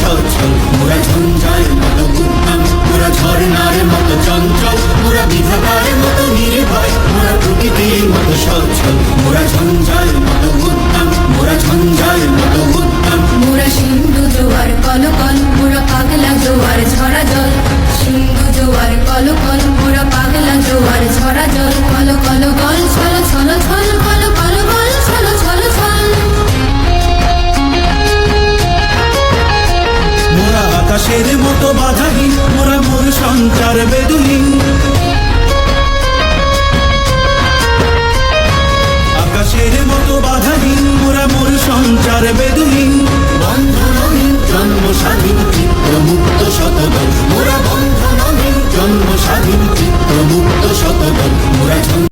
সচল মোরা ঝঞ্ঝার মতো উদ্যম মোরা ঝর্ণার মতো চঞ্চল, মোরা বিধবার মতো নির্ভয়, মোরা প্রকৃতির মতো সচল মোরা ঝঞ্ঝার মতো উদ্যম মোরা ঝঞ্ঝার মতো উদ্যম মোরা সিন্ধু জোয়ার কলকল মোরা পাগলা জোয়ার ঝরা জল। সিন্ধু জোয়ার কলকল মোরা পাগলা জোয়ার মতো বাধাহীন মোরা মোর সঞ্চার বেদুহীন।